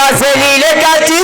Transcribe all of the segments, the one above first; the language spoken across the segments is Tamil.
வடக்கு வாசலில காட்சி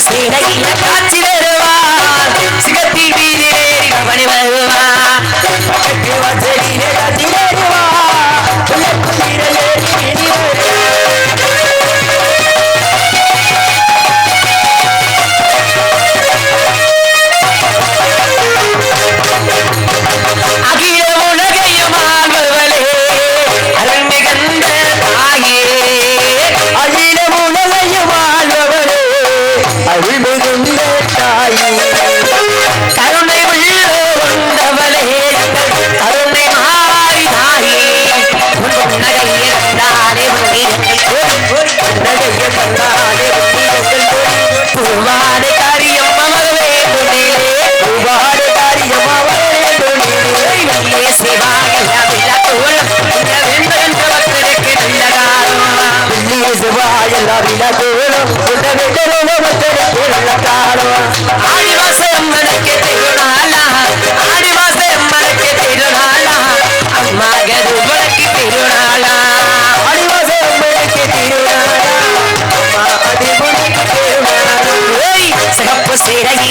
சிகப்பு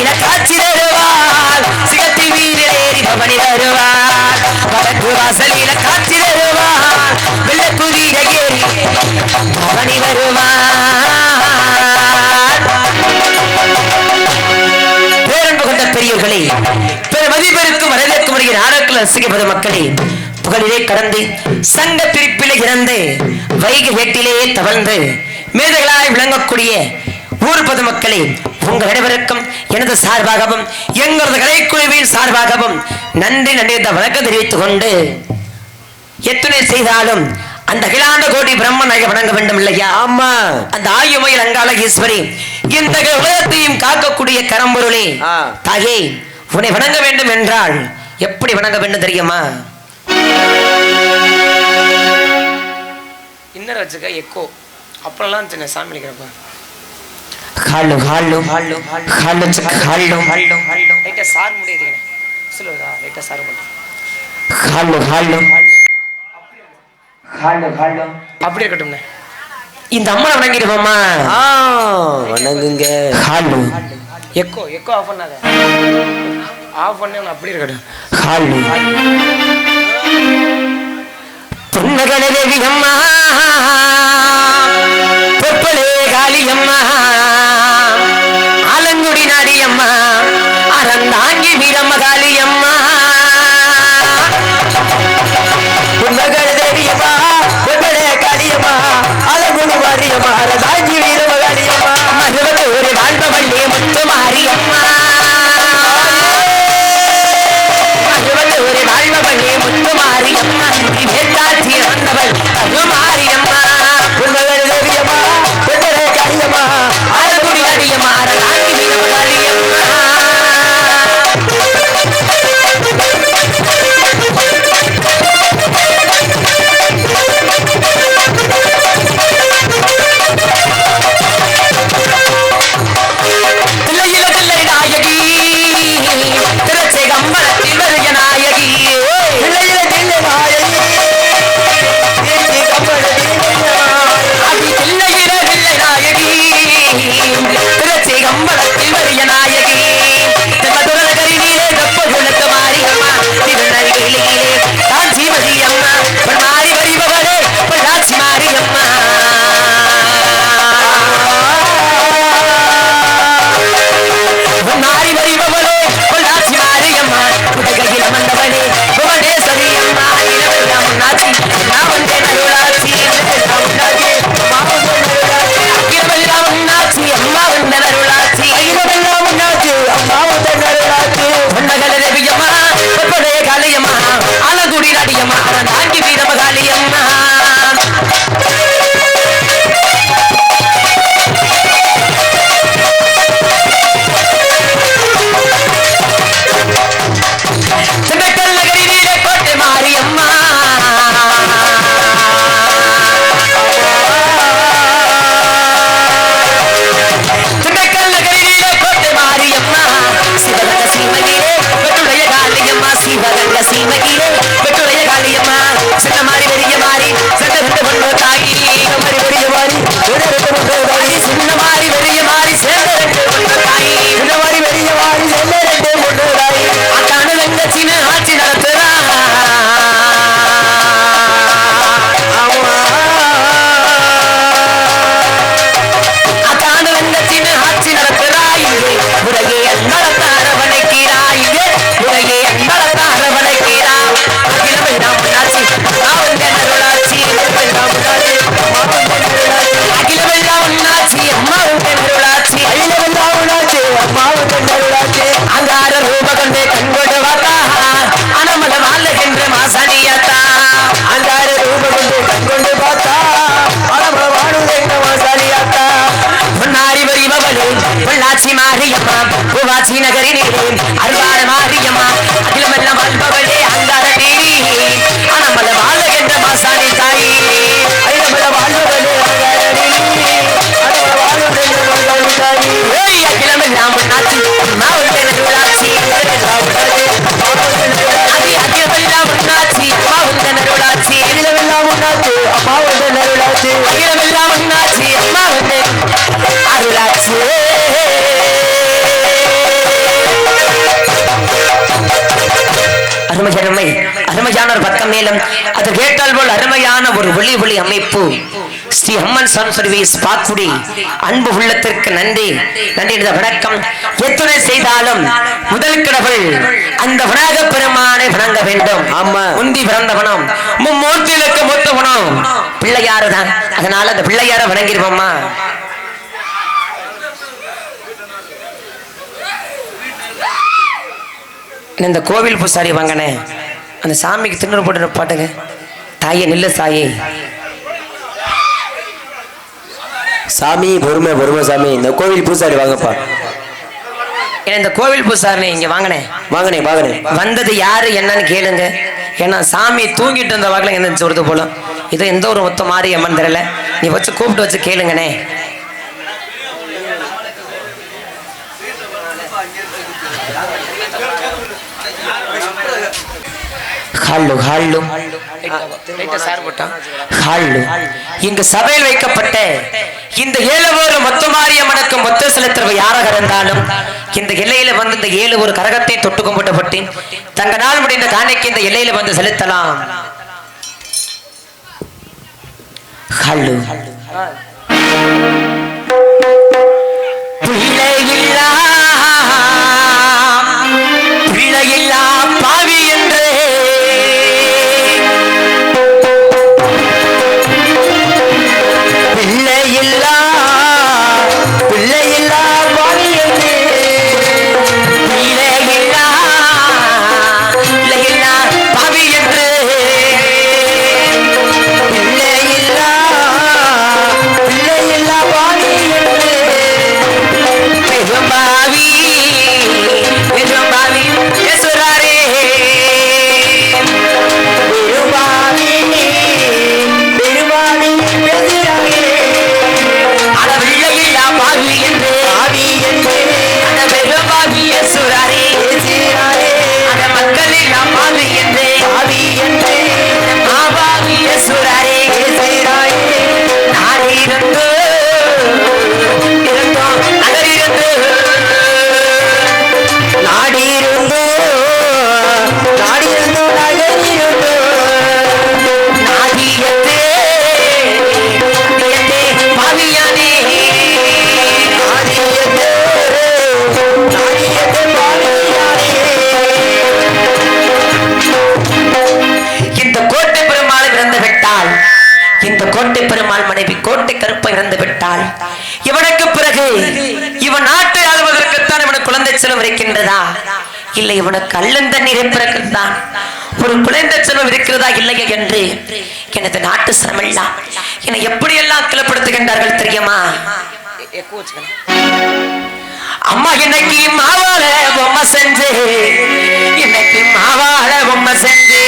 சிறையில காட்சி தருவாள். சிகத்தில் வீரேறி பவனி வருவார் வடக்கு வாசலில காட்சி தருவாள். வெள்ளக்குதிர ஏறி பவனி வருவார் பேரன்பு கொண்ட பெரியவர்களே பிற மதிப்பெருக்கும் வரவேற்கும் உடைய ஆரோக்கிய ரசிக்கப்படும் மக்களே புகழிலே கடந்து சங்க பிரிப்பிலே இறந்து வைகை வேட்டிலே தவழ்ந்து மேதைகளாய் விளங்கக்கூடிய ஊர் பொதுமக்களே உங்கள் அனைவருக்கும் எனது சார்பாகவும் எங்களது கலைக்குழுவின் சார்பாகவும் நன்றி நன்றி வணக்கம் தெரிவித்துக் கொண்டு எத்தனை செய்தாலும் அந்த அகிலாண்ட கோடி பிரம்மனை வணங்க வேண்டும் இல்லையா? ஆமா. அந்த ஆயுமையில் அங்காள ஈஸ்வரி இந்த உலகத்தையும் காக்கக்கூடிய கரம்பொருளே ஆ. தாயே உன்னை வணங்க வேண்டும் என்றால் எப்படி வணங்க வேண்டும் தெரியுமா? இன்னர் வச்சுக்க எக்கோ. அப்பெல்லாம் சின்ன சாமி அடிக்கிறப்ப ஹாலு ஹாலு ஹாலு ஹாலு லைட்டா சார் முடியுது சொல்லுதா லைட்டா sir hello hello hello hello அப்படியே இருக்கட்டும்ண்ணே இந்த அம்மனை வணங்கிடுவோமா? ஆ வணங்குங்க. ஹாலு எக்கோ எக்கோ ஆஃப் பண்ணாத. ஆஃப் பண்ண அப்படி இருக்கட்டும். ஹாலு பொன்னகன தேவி அம்மா. பொப்பளே காளி அம்மா. பூவாச்சி ஒரு ஒளி அமைப்பு ஸ்ரீ அம்மன் சன் சர்வீஸ் பாக்குடி அன்பு உள்ளத்திற்கு நன்றி. நன்றி வணக்கம். எத்தனை செய்தாலும் முதல் கடவுள் அந்த விநாயக பெருமானை வணங்க வேண்டும். ஆமா. முந்தி பிறந்தவனம் மும்மூர்த்திகளுக்கு மூத்தவனம் பிள்ளையாரு தான் அதனால அந்த பிள்ளையார வணங்கிருவோமா இந்த கோவில் பூசாரி வாங்கினே அந்த சாமிக்கு திண்ணூறு போட்டு பாட்டுங்க தாயே நில்ல சாயே. சாமி பொறுமை பொறுமை சாமி. இந்த கோவில் பூசாரி வாங்கப்பா. ஏன்னா இந்த கோவில் பூசாரி இங்க வாங்கினேன் வாங்கனே வாங்கனே. வந்தது யாரு என்னன்னு கேளுங்க. ஏன்னா சாமி தூங்கிட்டு இருந்த வாக்கில் என்ன சொல்றது போல இது எந்த ஒரு மொத்த மாறி அம்மன் தெரியல. நீ வச்சு கூப்பிட்டு வச்சு கேளுங்கண்ணே. Hello hello. ஹாலு. இங்கு சபையில் வைக்கப்பட்ட இந்த ஏழு ஒரு மொத்த மாரியம்மனுக்கு மொத்த செலுத்துறவர் யாராக இருந்தாலும் இந்த எல்லையில வந்து இந்த ஏழு ஒரு கரகத்தை தொட்டு கும்பிட்டப்பட்டு தங்க நாள் முடிந்த காணிக்கு இந்த எல்லையில வந்து செலுத்தலாம். பிள்ளையில்லா இல்லை இவனுக்கு அள்ளன் தண்ணீரை பிறகுதான் ஒரு குழந்தை செல்வம் இருக்கிறதா இல்லையா என்று. எனது நாட்டு சிரமெல்லாம் என்னை எப்படியெல்லாம் கிளப்படுத்துகின்றார்கள் தெரியுமா? அம்மா இன்னைக்கு மாவாழ பொம்மை செஞ்சு. இன்னைக்கு மாவாழ பொம்மை செஞ்சு.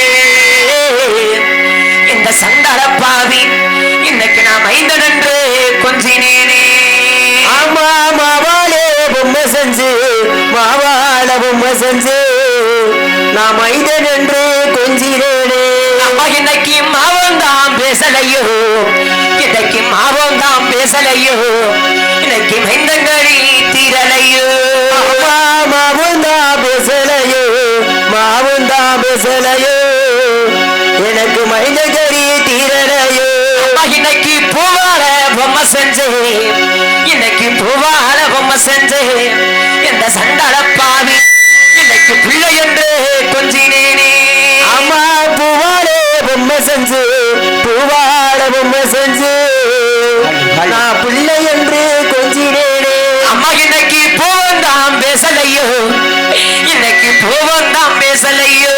இந்த சண்டாள பாவி இன்னைக்கு நான் மைந்தன் என்று கொஞ்சினேனே. அம்மா மாவாளே பொம்மை செஞ்சு மாவாள பொம்மை செஞ்சு நான் மைதன் என்று கொஞ்சினேனே. அம்மா இன்னைக்கு மாவம் தான் பேசலையோ? இன்னைக்கு மாவம் தான் பேசலையோ? இன்னைக்கு மைந்தங்களி தீரலையோ? அம்மா மாவுந்தா பேசலையோ? மாவுந்தா பேசலையோ? எனக்கு மைந்தகரி தீரலையோ? இன்னைக்கு பூவால பொம்மை செஞ்சு. இன்னைக்கு பூவால பொம்மை செஞ்சு. இந்த சண்டாள பாவி இன்னைக்கு பிள்ளை என்று கொஞ்சினேனே. அம்மா பூவாளே பொம்மை செஞ்சு. பூவாள பொம்மை செஞ்சு. நான் பிள்ளை என்று கொஞ்சினேனே. அம்மா இன்னைக்கு பூவந்தாம் பேசலையோ. இன்னைக்கு பூவந்தாம் பேசலையோ.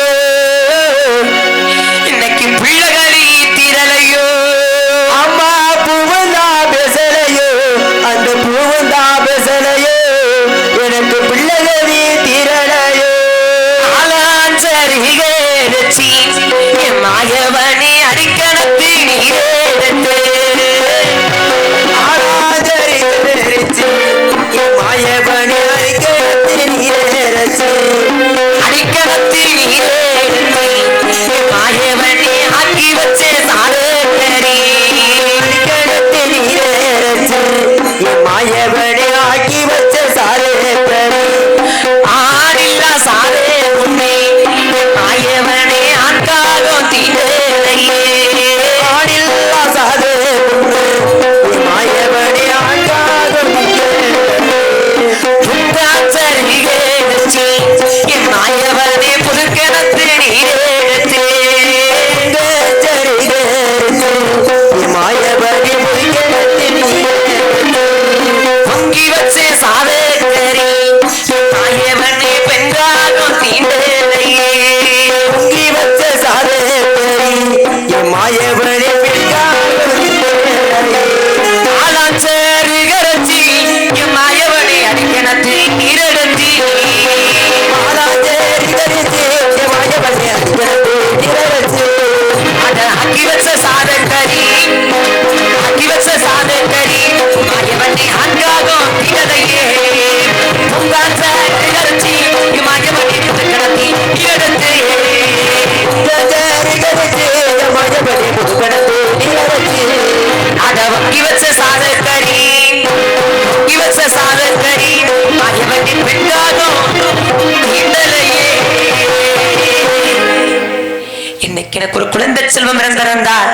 செல்வம் இறந்திருந்தால்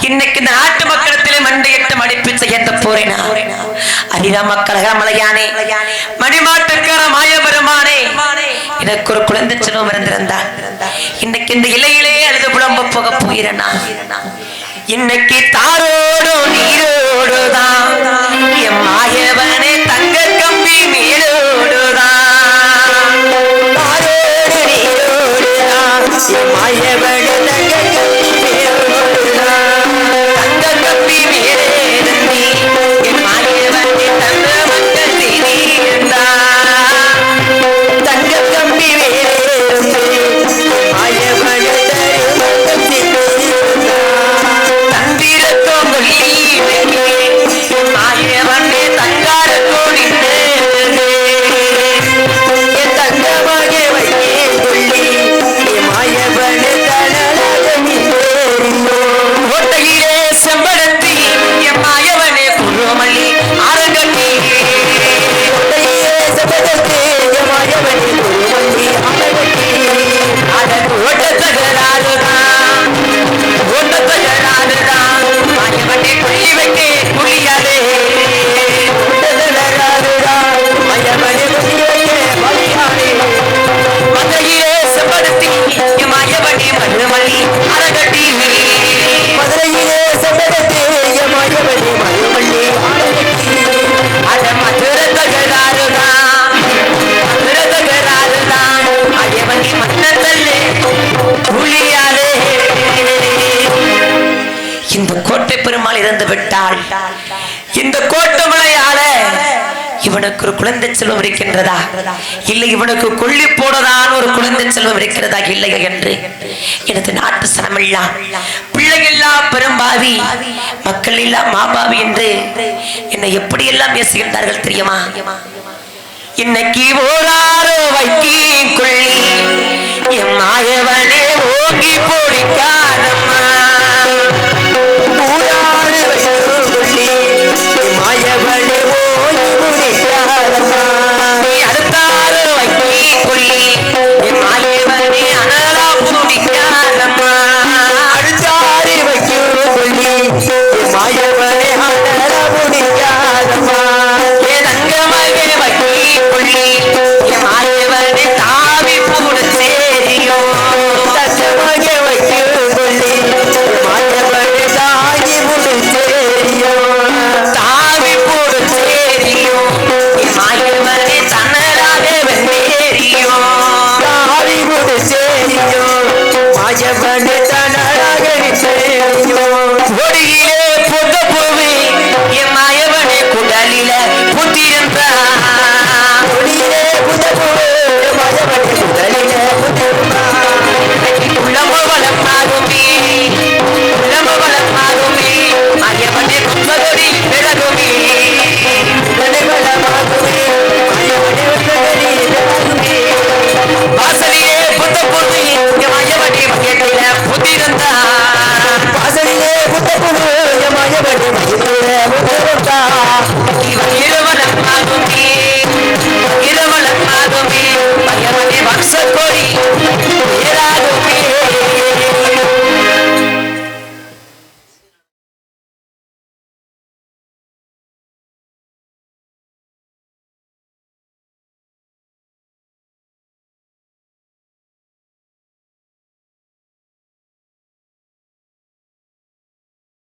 இன்னைக்கு இந்த நாட்டு மக்களிடத்திலே மண்டையிட்டு மடிப்பு செய்யத்த போறேனா அரிதா மக்கள் மலையானே மணிமாட்டக்கார மாயபெருமானே. எனக்கு ஒரு குழந்தை செல்வம் இறந்திருந்தால் இன்னைக்கு இந்த இலையிலே அழுது புலம்ப போக போகிறேனா. இன்னைக்கு தாரோடும் நீரோடுதான். என் மாயவனே தங்க கம்பி மேலோடுதான். தங்க பெருமாள் விட்டாள் இந்த கோட்டை மலையால இவனுக்கு ஒரு குழந்தை செல்வம் இருக்கின்றதா? இல்லை இவனுக்கு கொல்லி போடதான் ஒரு குழந்தை செல்வம் இருக்கிறதா? இல்லை என்று எனது நாட்டு சனமெல்லாம் பிள்ளையெல்லாம் பெரும்பாவி மக்கள் எல்லாம் மாபாவி என்று என்னை எப்படி எல்லாம் பேசுகின்றார்கள் தெரியுமா? இன்னைக்கு ஓராரோ வைக்கி கொள்ளி என் மாயவனே ஓங்கி போடிக்கா.